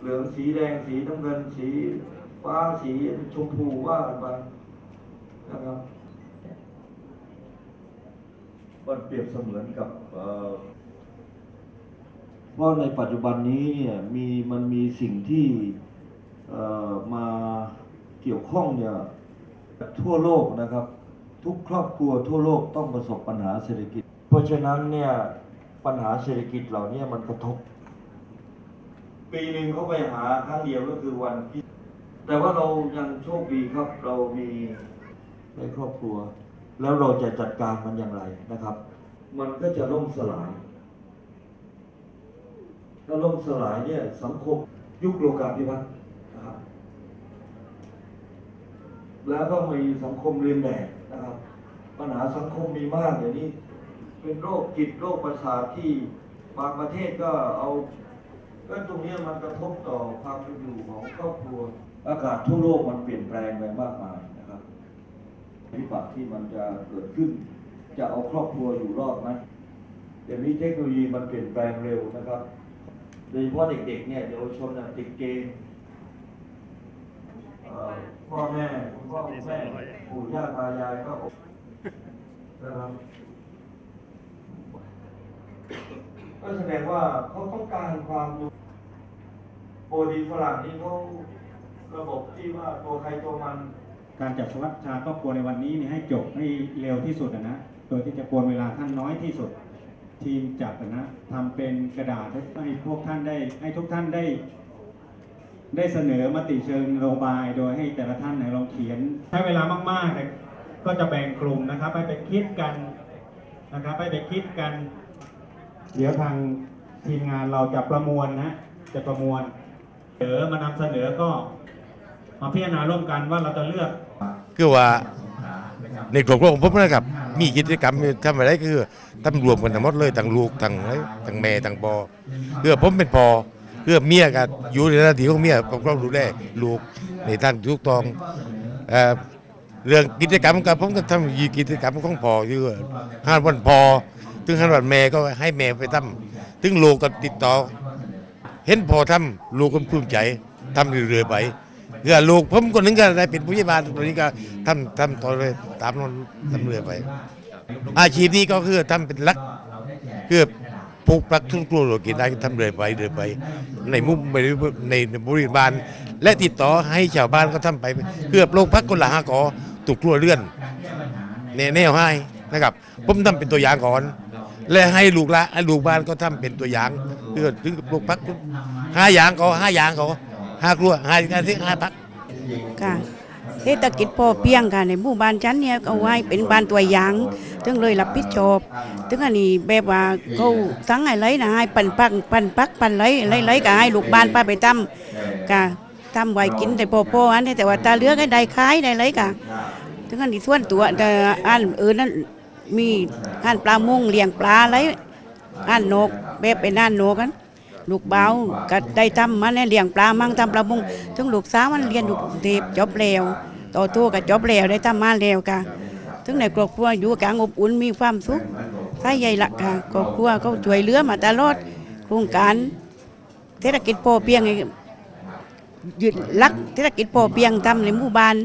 เหลืองสีแดงสีน้ำเงินสีฟ้าสีชมพูว่ากันไปนะครับมันเปรียบเสมือนกับเอ่อเพราะในปัจจุบันนี้เนี่ยมีมันมีสิ่งที่เมาเกี่ยวข้องเนี่ยทั่วโลกนะครับ ทุกครอบครัวทั่วโลกต้องประสบปัญหาเศรษฐกิจ เพราะฉะนั้นเนี่ยปัญหาเศรษฐกิจเหล่านี้มันกระทบ ปีหนึ่งเขาไปหาครั้งเดียวก็คือวันที่แต่ว่าเรายังโชคดีครับ เรามีในครอบครัว แล้วเราจะจัดการมันอย่างไรนะครับ มันก็จะล่มสลาย ถ้าล่มสลายเนี่ยสังคมยุคโลกาภิวัตน์นะครับ แล้วก็มีสังคมเรียนแบบนะครับ ปัญหาสังคมมีมากอย่างนี้ เป็นโรคจิตโรคประสาทที่บางประเทศก็เอา ก็ตรงเนี้ยมันกระทบต่อความเป็นอยู่ของครอบครัว อากาศทั่วโลกมันเปลี่ยนแปลงไปมากมายนะครับวิบัติที่มันจะเกิดขึ้น จะเอาครอบครัวอยู่รอดไหมเดี๋ยวนี้เทคโนโลยีมันเปลี่ยนแปลงเร็วนะครับโดยเฉพาะเด็กๆเนี่ยเยาวชนน่ะติดเกมเอ่อพ่อแม่คุณพ่อคุณแม่ปู่ย่าตายายก็อบนะครับก็แสดงว่าเขาต้องการความรู้ โปรดีฝรั่งนี่เขาระบบที่ว่าตัวใครตัวมัน การจัดสวัสดิชาครอบครัวในวันนี้นี่ให้จบให้เร็วที่สุดอะนะโดยที่จะกวนเวลาท่านน้อยที่สุด ทีมจัดนะทำเป็นกระดาษให้พวกท่านได้ ให้ทุกท่านได้ ได้เสนอมติเชิงนโยบาย โดยให้แต่ละท่านเนี่ยลองเขียนใช้เวลามากๆเนี่ยก็จะแบ่งกลุ่มนะครับให้ไปคิดกันนะครับให้ไปคิดกัน เดี๋ยวทางทีมงานเราจะประมวลนะจะประมวล เสนอมานำเสนอก็มาพิจารณาร่วมกันว่าเราจะเลือกคือว่าในครอบครัวของผมนะครับ มีกิจกรรมทำอะไรคือทำรวมกันทั้งหมดเลยทั้งลูกทั้งอะไรทั้งแม่ทั้งพอเพื่อผมเป็นพอเพื่อเมียก็อยู่ในหน้าที่ของเมียผมก็ดูแลลูกในทางถูกตองเอเรื่องกิจกรรมกับผมก็ทำยีกิจกรรมของพ่อคือห้าวันพอถึงห้าวันแม่ก็ให้แม่ไปทำถึงลูกก็ติดต่อ เห็นพ่อทำลูกก็ภูมิใจทำเรื่อยๆไปเพื่อลูกผมคนหนึงก็ได้เป็นผู้ใหญ่บ้านตัวนี้ก็ทำทำต่อเลยตามนนทำเรื่อยไป อาชีพนี้ก็คือทำเป็นลักคือปลูกปลักทุนครัวเรากินได้ทำเรื่อยไปเรื่อยไป ในมุมในในในบริบาล และติดต่อให้ชาวบ้านก็ทำไปเพื่อปลูกพักคนละห้ากอตุกครัวเรือนแนแนวให้นะครับผมทำเป็นตัวอย่างก่อน และให้ลูกละให้ลูกบ้านก็ทำเป็นตัวอย่างเพื่อถึงปลูกพักห้าอย่างก็ห้าอย่างก็ห้าครัวห้าที่ห้าพักค่ะเศรษฐกิจพอเพียงค่ะในหมู่บ้านฉันเนี่ยเอาไว้เป็นบ้านตัวอย่างถึงเลยรับผิดชอบถึงอันนี้แบบว่าเขาสั่งอะไรนะให้ปั่นปักปั่นปักปั่นไรไรไรก็ให้ลูกบ้านป้าไปทำค่ะทำไว้กินแต่พอพออันนี้แต่ว่าตาเลือก็ได้ขายได้ไรค่ะถึงอันนี้ส่วนตัวแต่อันอื่นนั้น มีอันปลามุ่งเลี้ยงปลาอะไรอันนกแบบเป็นอันนกกันลูกเบาก็ได้ทำมาเนี่ยเลี้ยงปลามั่งทำปลาบุงถึงลูกสาวมันเรียนอยู่กรุงเทพจบแล้วต่อตัวก็จบแล้วได้ทำมาแล้วค่ะถึงในครอบครัวอยู่กลางอบอุ่นมีความสุขใช่ใหญ่ละค่ะครอบครัวเขาช่วยเหลือมาตลอดโครงการเศรษฐกิจพอเพียงยึดลักเศรษฐกิจพอเพียงทำในหมู่บ้าน